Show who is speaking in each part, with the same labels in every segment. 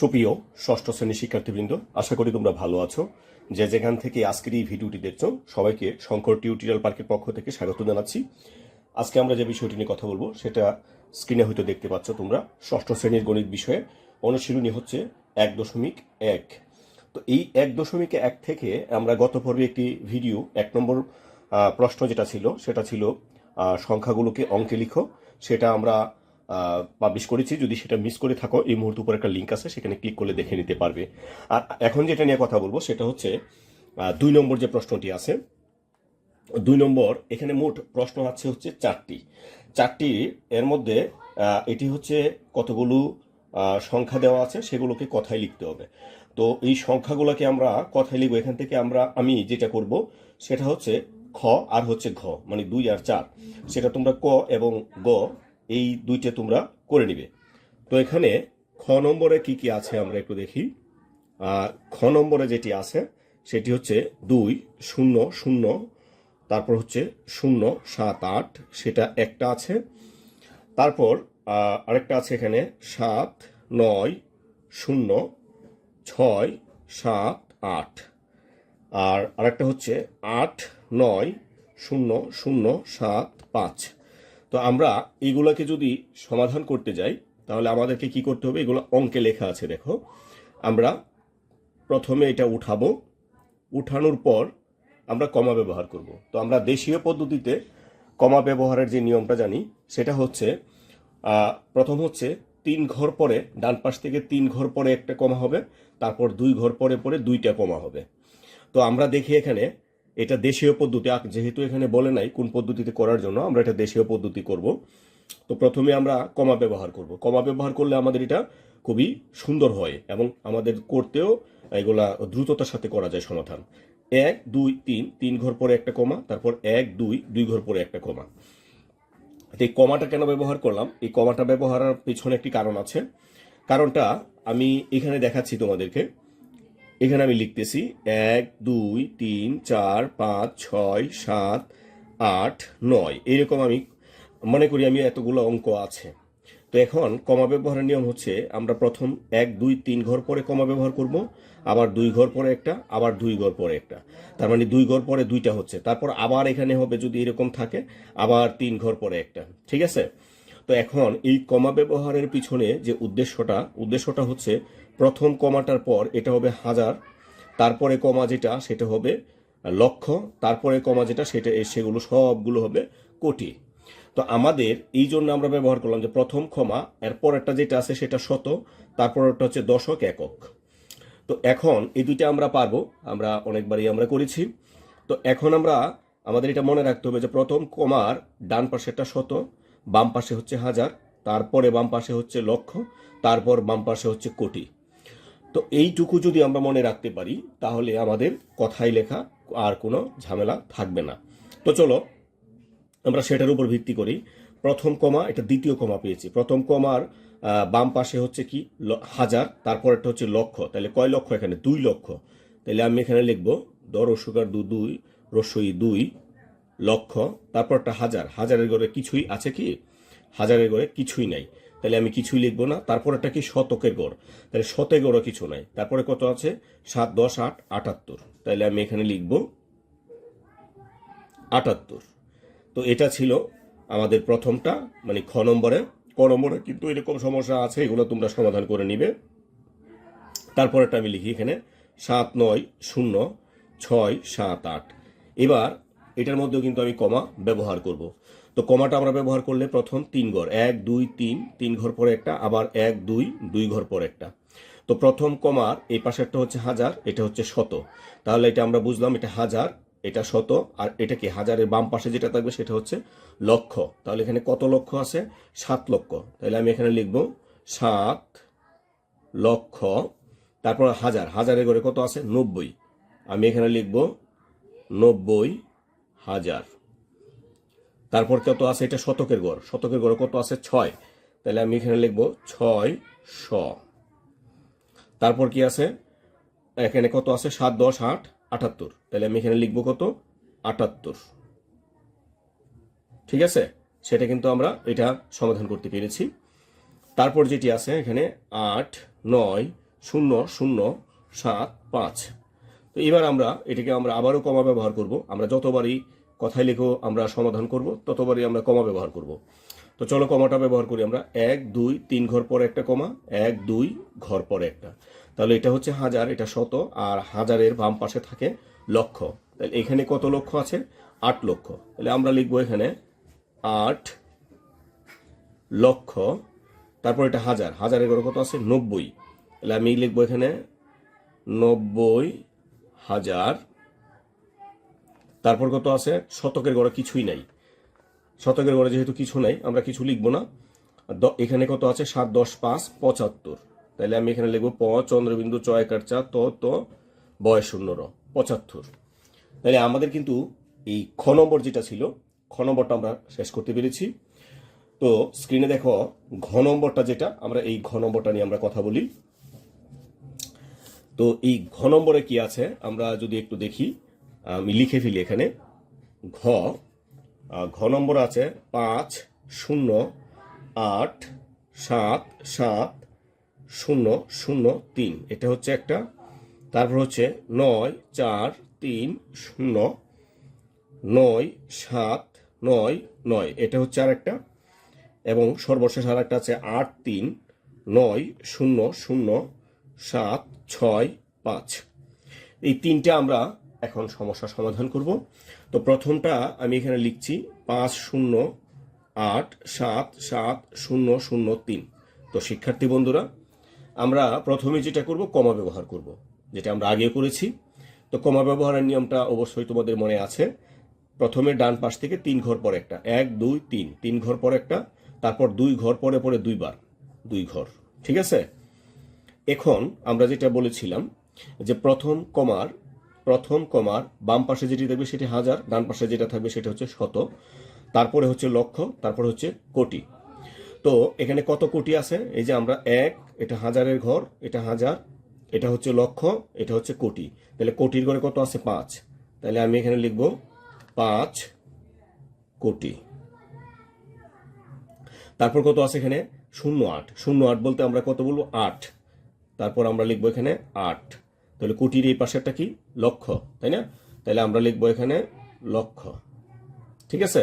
Speaker 1: সুপ্রিয় ষষ্ঠ শ্রেণীর শিক্ষার্থীবৃন্দ আশা করি তোমরা ভালো আছো যে যেখান থেকে আজকের এই ভিডিওটি দেখছো সবাইকে শঙ্কর টিউটোরিয়াল পার্কের পক্ষ থেকে স্বাগত জানাচ্ছি আজকে আমরা যে বিষয়টি নিয়ে কথা বলবো সেটা স্ক্রিনে হয়তো দেখতে পাচ্ছ তোমরা ষষ্ঠ শ্রেণীর গণিত বিষয়ে অনুশীলনী হচ্ছে এক দশমিক এক তো এই এক দশমিক এক থেকে আমরা গত পর্বে একটি ভিডিও এক নম্বর প্রশ্ন যেটা ছিল সেটা ছিল সংখ্যাগুলোকে অঙ্কে লিখো সেটা আমরা পাবলিশ করেছি যদি সেটা মিস করে থাকো এই মুহূর্তে উপর একটা লিঙ্ক আছে সেখানে ক্লিক করলে দেখে নিতে পারবে আর এখন যেটা নিয়ে কথা বলবো সেটা হচ্ছে দুই নম্বর যে প্রশ্নটি আছে দুই নম্বর এখানে মোট প্রশ্ন আছে হচ্ছে চারটি চারটি এর মধ্যে এটি হচ্ছে কতগুলো সংখ্যা দেওয়া আছে সেগুলোকে কথায় লিখতে হবে তো এই সংখ্যাগুলোকে আমরা কথায় লিখবো এখান থেকে আমরা আমি যেটা করব সেটা হচ্ছে খ আর হচ্ছে ঘ মানে দুই আর চার সেটা তোমরা ক এবং গ এই দুইটা তোমরা করে নিবে তো এখানে খ নম্বরে কি কি আছে আমরা একটু দেখি খ নম্বরে যেটি আছে সেটি হচ্ছে দুই শূন্য শূন্য তারপর হচ্ছে শূন্য সাত আট সেটা একটা আছে তারপর আরেকটা আছে এখানে সাত নয় শূন্য ছয় সাত আট আর আরেকটা হচ্ছে আট নয় শূন্য শূন্য সাত পাঁচ তো আমরা এগুলাকে যদি সমাধান করতে যাই তাহলে আমাদেরকে কি করতে হবে এগুলো অঙ্কে লেখা আছে দেখো আমরা প্রথমে এটা উঠাবো উঠানোর পর আমরা কমা ব্যবহার করব তো আমরা দেশীয় পদ্ধতিতে কমা ব্যবহারের যে নিয়মটা জানি সেটা হচ্ছে প্রথম হচ্ছে তিন ঘর পরে ডান পাশ থেকে তিন ঘর পরে একটা কমা হবে তারপর দুই ঘর পরে পরে দুইটা কমা হবে তো আমরা দেখি এখানে এটা দেশীয় পদ্ধতি যেহেতু এখানে বলে নাই কোন পদ্ধতিতে করার জন্য আমরা এটা দেশীয় পদ্ধতি করব তো প্রথমে আমরা কমা ব্যবহার করব কমা ব্যবহার করলে আমাদের এটা খুবই সুন্দর হয় এবং আমাদের করতেও এগুলা দ্রুততার সাথে করা যায় সমাধান এক দুই তিন তিন ঘর পরে একটা কমা তারপর এক দুই দুই ঘর পরে একটা কমা এই কমাটা কেন ব্যবহার করলাম এই কমাটা ব্যবহারের পেছনে একটি কারণ আছে কারণটা আমি এখানে দেখাচ্ছি তোমাদেরকে এখানে আমি লিখতেছি এক দুই তিন চার পাঁচ ছয় সাত আট নয় এরকম আমি মনে করি আমি এতগুলো অঙ্ক আছে তো এখন কমা ব্যবহারের নিয়ম হচ্ছে আমরা প্রথম এক দুই তিন ঘর পরে কমা ব্যবহার করব আবার দুই ঘর পরে একটা আবার দুই ঘর পরে একটা তার মানে দুই ঘর পরে দুইটা হচ্ছে তারপর আবার এখানে হবে যদি এরকম থাকে আবার তিন ঘর পরে একটা ঠিক আছে তো এখন এই কমা ব্যবহারের পিছনে যে উদ্দেশ্যটা উদ্দেশ্যটা হচ্ছে প্রথম কমাটার পর এটা হবে হাজার তারপরে কমা যেটা সেটা হবে লক্ষ তারপরে কমা যেটা সেটা সেগুলো সবগুলো হবে কোটি তো আমাদের এই জন্য আমরা ব্যবহার করলাম যে প্রথম ক্ষমা এরপর একটা যেটা আছে সেটা শত তারপর একটা হচ্ছে দশক একক তো এখন এই দুইটা আমরা পারবো আমরা অনেকবারই আমরা করেছি তো এখন আমরা আমাদের এটা মনে রাখতে হবে যে প্রথম কমার ডান পাশে একটা শত বাম পাশে হচ্ছে হাজার তারপরে বাম পাশে হচ্ছে লক্ষ তারপর বাম পাশে হচ্ছে কোটি তো এইটুকু যদি আমরা মনে রাখতে পারি তাহলে আমাদের কথাই লেখা আর কোনো ঝামেলা থাকবে না তো চলো আমরা সেটার উপর ভিত্তি করি প্রথম কমা এটা দ্বিতীয় কমা পেয়েছি প্রথম কমার বাম পাশে হচ্ছে কি হাজার তারপর একটা হচ্ছে লক্ষ তাহলে কয় লক্ষ এখানে দুই লক্ষ তাহলে আমি এখানে লিখব দর সুগার দু দুই রসই দুই লক্ষ তারপর একটা হাজার হাজারের ঘরে কিছুই আছে কি হাজারের ঘরে কিছুই নাই তাহলে আমি কিছুই লিখবো না তারপর একটা কি শতকের গড় তাহলে শতে গড়ও কিছু নাই তারপরে কত আছে সাত দশ আট আটাত্তর তাহলে আমি এখানে লিখব আটাত্তর তো এটা ছিল আমাদের প্রথমটা মানে খ নম্বরে ক নম্বরে কিন্তু এরকম সমস্যা আছে এগুলো তোমরা সমাধান করে নিবে তারপরেটা আমি লিখি এখানে সাত নয় শূন্য ছয় সাত আট এবার এটার মধ্যেও কিন্তু আমি কমা ব্যবহার করব তো কমাটা আমরা ব্যবহার করলে প্রথম তিন ঘর এক দুই তিন তিন ঘর পরে একটা আবার এক দুই দুই ঘর পরে একটা তো প্রথম কমার এই পাশেরটা হচ্ছে হাজার এটা হচ্ছে শত তাহলে এটা আমরা বুঝলাম এটা হাজার এটা শত আর এটা কি হাজারের বাম পাশে যেটা থাকবে সেটা হচ্ছে লক্ষ তাহলে এখানে কত লক্ষ আছে সাত লক্ষ তাহলে আমি এখানে লিখব সাত লক্ষ তারপর হাজার হাজারের ঘরে কত আছে নব্বই আমি এখানে লিখব নব্বই হাজার তারপর কত আছে এটা শতকের গড় শতকের গড় কত আছে ছয় তাহলে আমি এখানে লিখবো ছয় শ তারপর কি আছে এখানে কত আছে সাত দশ আট আটাত্তর তাহলে আমি এখানে লিখবো কত আটাত্তর ঠিক আছে সেটা কিন্তু আমরা এটা সমাধান করতে পেরেছি তারপর যেটি আছে এখানে আট নয় শূন্য শূন্য সাত পাঁচ তো এবার আমরা এটাকে আমরা আবারও কমা ব্যবহার করব আমরা যতবারই কথায় লিখেও আমরা সমাধান করব ততবারই আমরা কমা ব্যবহার করব তো চলো কমাটা ব্যবহার করি আমরা এক দুই তিন ঘর পরে একটা কমা এক দুই ঘর পরে একটা তাহলে এটা হচ্ছে হাজার এটা শত আর হাজারের বাম পাশে থাকে লক্ষ তাহলে এখানে কত লক্ষ আছে আট লক্ষ তাহলে আমরা লিখবো এখানে আট লক্ষ তারপর এটা হাজার হাজারের ঘরে কত আছে নব্বই তাহলে আমি লিখবো এখানে নব্বই হাজার তারপর কত আছে শতকের গড়ে কিছুই নাই শতকের গড়ে যেহেতু কিছু নাই আমরা কিছু লিখবো না এখানে কত আছে সাত দশ পাঁচ পঁচাত্তর তাহলে আমি এখানে লিখবো প চন্দ্রবিন্দু চয় কাটচা ত ত বয় শূন্য র পঁচাত্তর তাহলে আমাদের কিন্তু এই খ নম্বর যেটা ছিল খ নম্বরটা আমরা শেষ করতে পেরেছি তো স্ক্রিনে দেখো ঘ নম্বরটা যেটা আমরা এই ঘ নম্বরটা নিয়ে আমরা কথা বলি তো এই ঘ নম্বরে কি আছে আমরা যদি একটু দেখি আমি লিখে ফেলি এখানে ঘ ঘ নম্বর আছে পাঁচ শূন্য আট সাত সাত শূন্য শূন্য তিন এটা হচ্ছে একটা তারপর হচ্ছে নয় চার তিন শূন্য নয় সাত নয় নয় এটা হচ্ছে আর একটা এবং সর্বশেষ আর একটা আছে আট তিন নয় শূন্য শূন্য সাত ছয় পাঁচ এই তিনটা আমরা এখন সমস্যা সমাধান করব তো প্রথমটা আমি এখানে লিখছি পাঁচ শূন্য আট সাত সাত শূন্য শূন্য তিন তো শিক্ষার্থী বন্ধুরা আমরা প্রথমে যেটা করব কমা ব্যবহার করব যেটা আমরা আগে করেছি তো কমা ব্যবহারের নিয়মটা অবশ্যই তোমাদের মনে আছে প্রথমে ডান পাশ থেকে তিন ঘর পরে একটা এক দুই তিন তিন ঘর পর একটা তারপর দুই ঘর পরে পরে দুইবার দুই ঘর ঠিক আছে এখন আমরা যেটা বলেছিলাম যে প্রথম কমার প্রথম কমার বাম পাশে যেটি থাকবে সেটি হাজার ডান পাশে যেটা থাকবে সেটা হচ্ছে শত তারপরে হচ্ছে লক্ষ তারপরে হচ্ছে কোটি তো এখানে কত কোটি আছে এই যে আমরা এক এটা হাজারের ঘর এটা হাজার এটা হচ্ছে লক্ষ এটা হচ্ছে কোটি তাহলে কোটির ঘরে কত আছে পাঁচ তাহলে আমি এখানে লিখব পাঁচ কোটি তারপর কত আছে এখানে শূন্য আট শূন্য আট বলতে আমরা কত বলবো আট তারপর আমরা লিখবো এখানে আট তাহলে কোটির এই পাশেরটা কি লক্ষ তাই না তাহলে আমরা লিখবো এখানে লক্ষ ঠিক আছে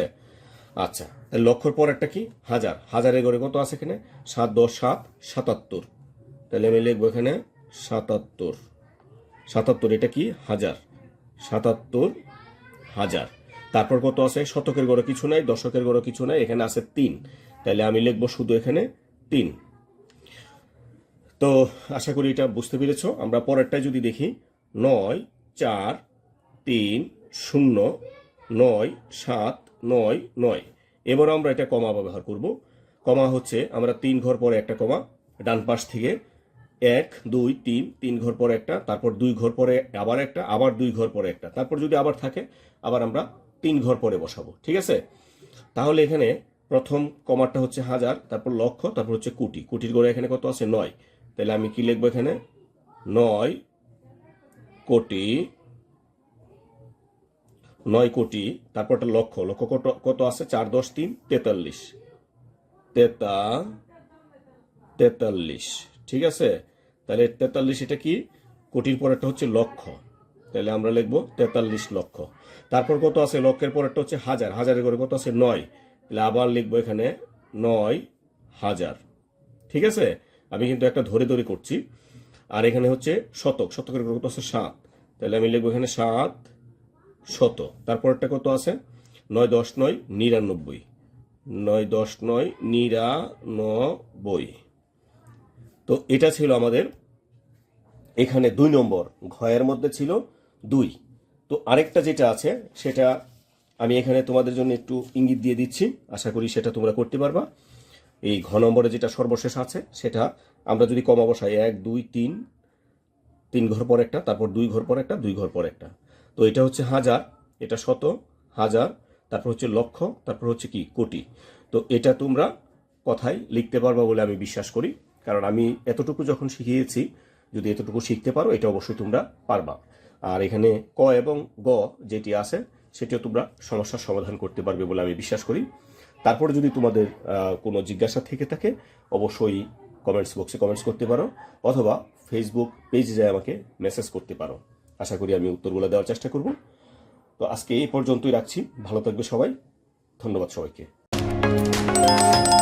Speaker 1: আচ্ছা তাহলে লক্ষর পর একটা কি হাজার হাজারের ঘরে কত আছে এখানে সাত দশ সাত সাতাত্তর তাহলে আমি লিখবো এখানে সাতাত্তর সাতাত্তর এটা কি হাজার সাতাত্তর হাজার তারপর কত আছে শতকের ঘরে কিছু নাই দশকের ঘরে কিছু নাই এখানে আছে তিন তাহলে আমি লিখবো শুধু এখানে তিন তো আশা করি এটা বুঝতে পেরেছ আমরা পরেরটায় যদি দেখি নয় চার তিন শূন্য নয় সাত নয় নয় এবার আমরা এটা কমা ব্যবহার করব কমা হচ্ছে আমরা তিন ঘর পরে একটা কমা ডান পাশ থেকে এক দুই তিন তিন ঘর পরে একটা তারপর দুই ঘর পরে আবার একটা আবার দুই ঘর পরে একটা তারপর যদি আবার থাকে আবার আমরা তিন ঘর পরে বসাবো ঠিক আছে তাহলে এখানে প্রথম কমারটা হচ্ছে হাজার তারপর লক্ষ তারপর হচ্ছে কোটি কুটির গড়ে এখানে কত আছে নয় তাহলে আমি কি লিখবো এখানে নয় কোটি নয় কোটি তারপর একটা লক্ষ লক্ষ কত কত আছে চার দশ তিন তেতাল্লিশ তেতা তেতাল্লিশ ঠিক আছে তাহলে তেতাল্লিশ এটা কি কোটির পর একটা হচ্ছে লক্ষ তাহলে আমরা লিখব তেতাল্লিশ লক্ষ তারপর কত আছে লক্ষের পর একটা হচ্ছে হাজার হাজারের করে কত আছে নয় তাহলে আবার লিখবো এখানে নয় হাজার ঠিক আছে আমি কিন্তু একটা ধরে ধরে করছি আর এখানে হচ্ছে শতক শতকের কত আছে সাত তাহলে আমি লিখবো এখানে সাত শত তারপর একটা কত আছে নয় দশ নয় নিরানব্বই নয় দশ নয় নিরানব্বই তো এটা ছিল আমাদের এখানে দুই নম্বর ঘয়ের মধ্যে ছিল দুই তো আরেকটা যেটা আছে সেটা আমি এখানে তোমাদের জন্য একটু ইঙ্গিত দিয়ে দিচ্ছি আশা করি সেটা তোমরা করতে পারবা এই ঘ নম্বরে যেটা সর্বশেষ আছে সেটা আমরা যদি কম অবসায় এক দুই তিন তিন ঘর পর একটা তারপর দুই ঘর পর একটা দুই ঘর পর একটা তো এটা হচ্ছে হাজার এটা শত হাজার তারপর হচ্ছে লক্ষ তারপর হচ্ছে কি কোটি তো এটা তোমরা কথায় লিখতে পারবা বলে আমি বিশ্বাস করি কারণ আমি এতটুকু যখন শিখিয়েছি যদি এতটুকু শিখতে পারো এটা অবশ্যই তোমরা পারবা আর এখানে ক এবং গ যেটি আছে সেটিও তোমরা সমস্যার সমাধান করতে পারবে বলে আমি বিশ্বাস করি তারপরে যদি তোমাদের কোনো জিজ্ঞাসা থেকে থাকে অবশ্যই কমেন্টস বক্সে কমেন্টস করতে পারো অথবা ফেসবুক পেজে যায় আমাকে মেসেজ করতে পারো আশা করি আমি উত্তরগুলো দেওয়ার চেষ্টা করব তো আজকে এই পর্যন্তই রাখছি ভালো থাকবে সবাই ধন্যবাদ সবাইকে